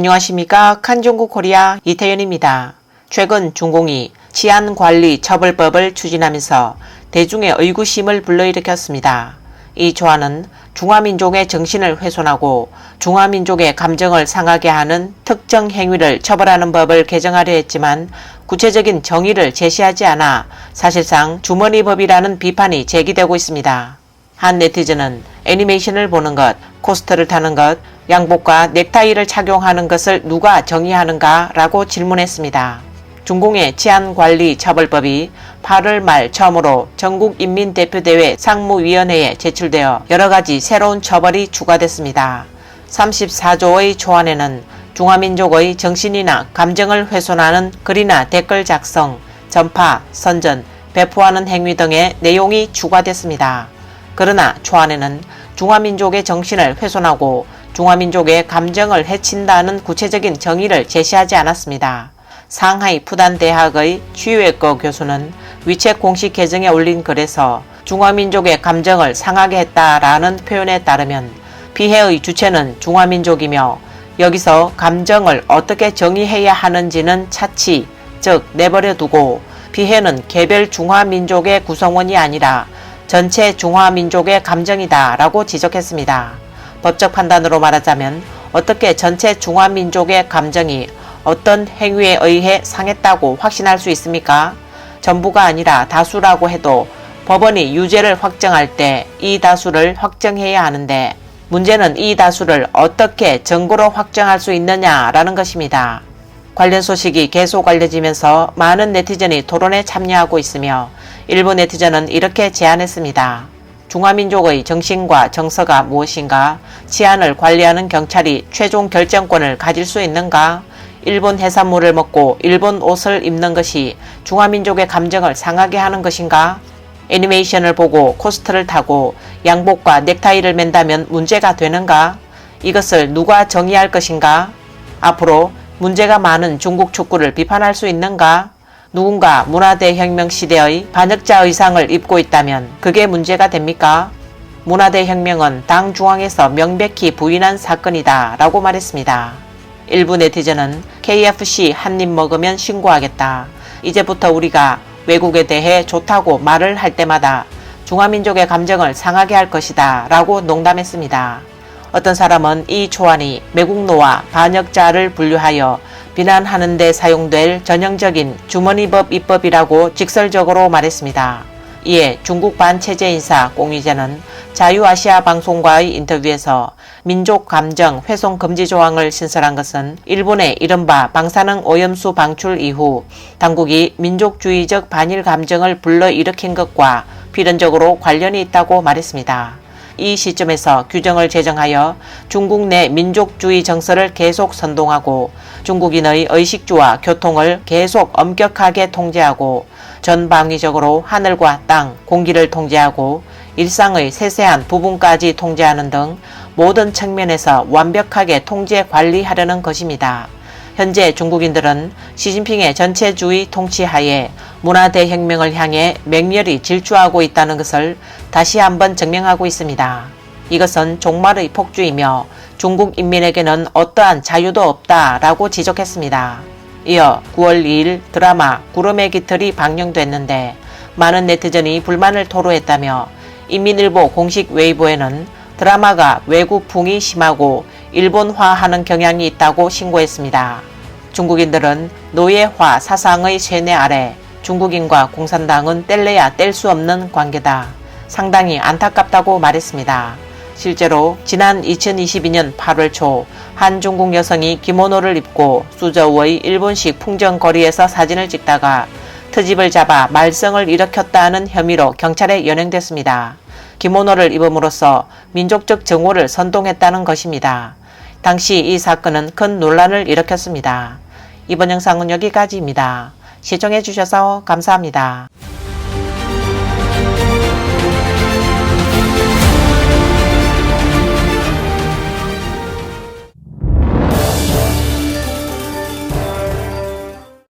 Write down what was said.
안녕하십니까 칸종국 코리아 이태현입니다. 최근 중공이 치안관리 처벌법을 추진하면서 대중의 의구심을 불러일으켰습니다. 이 조안은 중화민족의 정신을 훼손하고 중화민족의 감정을 상하게 하는 특정 행위를 처벌하는 법을 개정하려 했지만 구체적인 정의를 제시하지 않아 사실상 주머니법이라는 비판이 제기되고 있습니다. 한 네티즌은 애니메이션을 보는 것, 코스트를 타는 것, 양복과 넥타이를 착용하는 것을 누가 정의하는가 라고 질문했습니다. 중공의 치안관리처벌법이 8월 말 처음으로 전국인민대표대회 상무위원회에 제출되어 여러가지 새로운 처벌이 추가됐습니다. 34조의 초안에는 중화민족의 정신이나 감정을 훼손하는 글이나 댓글 작성, 전파, 선전, 배포하는 행위 등의 내용이 추가됐습니다. 그러나 초안에는 중화민족의 정신을 훼손하고 중화민족의 감정을 해친다는 구체적인 정의를 제시하지 않았습니다. 상하이 푸단대학의 취외거 교수는 위챗 공식 계정에 올린 글에서 중화민족의 감정을 상하게 했다라는 표현에 따르면 피해의 주체는 중화민족이며 여기서 감정을 어떻게 정의해야 하는지는 차치, 즉 내버려 두고 피해는 개별 중화민족의 구성원이 아니라 전체 중화민족의 감정이다 라고 지적했습니다. 법적 판단으로 말하자면 어떻게 전체 중화민족의 감정이 어떤 행위에 의해 상했다고 확신할 수 있습니까? 전부가 아니라 다수라고 해도 법원이 유죄를 확정할 때 이 다수를 확정해야 하는데 문제는 이 다수를 어떻게 증거로 확정할 수 있느냐라는 것입니다. 관련 소식이 계속 알려지면서 많은 네티즌이 토론에 참여하고 있으며 일부 네티즌은 이렇게 제안했습니다. 중화민족의 정신과 정서가 무엇인가? 치안을 관리하는 경찰이 최종 결정권을 가질 수 있는가? 일본 해산물을 먹고 일본 옷을 입는 것이 중화민족의 감정을 상하게 하는 것인가? 애니메이션을 보고 코스트를 타고 양복과 넥타이를 맨다면 문제가 되는가? 이것을 누가 정의할 것인가? 앞으로 문제가 많은 중국 축구를 비판할 수 있는가? 누군가 문화대혁명 시대의 반역자 의상을 입고 있다면 그게 문제가 됩니까? 문화대혁명은 당 중앙에서 명백히 부인한 사건이다 라고 말했습니다. 일부 네티즌은 KFC 한 입 먹으면 신고하겠다. 이제부터 우리가 외국에 대해 좋다고 말을 할 때마다 중화민족의 감정을 상하게 할 것이다 라고 농담했습니다. 어떤 사람은 이 초안이 매국노와 반역자를 분류하여 비난하는 데 사용될 전형적인 주머니법 입법이라고 직설적으로 말했습니다. 이에 중국 반체제 인사 꽁위제는 자유아시아 방송과의 인터뷰에서 민족 감정 훼손 금지 조항을 신설한 것은 일본의 이른바 방사능 오염수 방출 이후 당국이 민족주의적 반일 감정을 불러일으킨 것과 필연적으로 관련이 있다고 말했습니다. 이 시점에서 규정을 제정하여 중국 내 민족주의 정서를 계속 선동하고 중국인의 의식주와 교통을 계속 엄격하게 통제하고 전방위적으로 하늘과 땅, 공기를 통제하고 일상의 세세한 부분까지 통제하는 등 모든 측면에서 완벽하게 통제 관리하려는 것입니다. 현재 중국인들은 시진핑의 전체주의 통치하에 문화대혁명을 향해 맹렬히 질주하고 있다는 것을 다시 한번 증명하고 있습니다. 이것은 종말의 폭주이며 중국 인민에게는 어떠한 자유도 없다라고 지적했습니다. 이어 9월 2일 드라마 구름의 깃털이 방영됐는데 많은 네티즌이 불만을 토로했다며 인민일보 공식 웨이보에는 드라마가 외국풍이 심하고 일본화하는 경향이 있다고 신고했습니다. 중국인들은 노예화 사상의 쇠뇌 아래 중국인과 공산당은 뗄래야 뗄 수 없는 관계다. 상당히 안타깝다고 말했습니다. 실제로 지난 2022년 8월 초 한 중국 여성이 기모노를 입고 수저우의 일본식 풍정거리에서 사진을 찍다가 트집을 잡아 말썽을 일으켰다는 혐의로 경찰에 연행됐습니다. 기모노를 입음으로써 민족적 정오를 선동했다는 것입니다. 당시 이 사건은 큰 논란을 일으켰습니다. 이번 영상은 여기까지입니다. 시청해주셔서 감사합니다.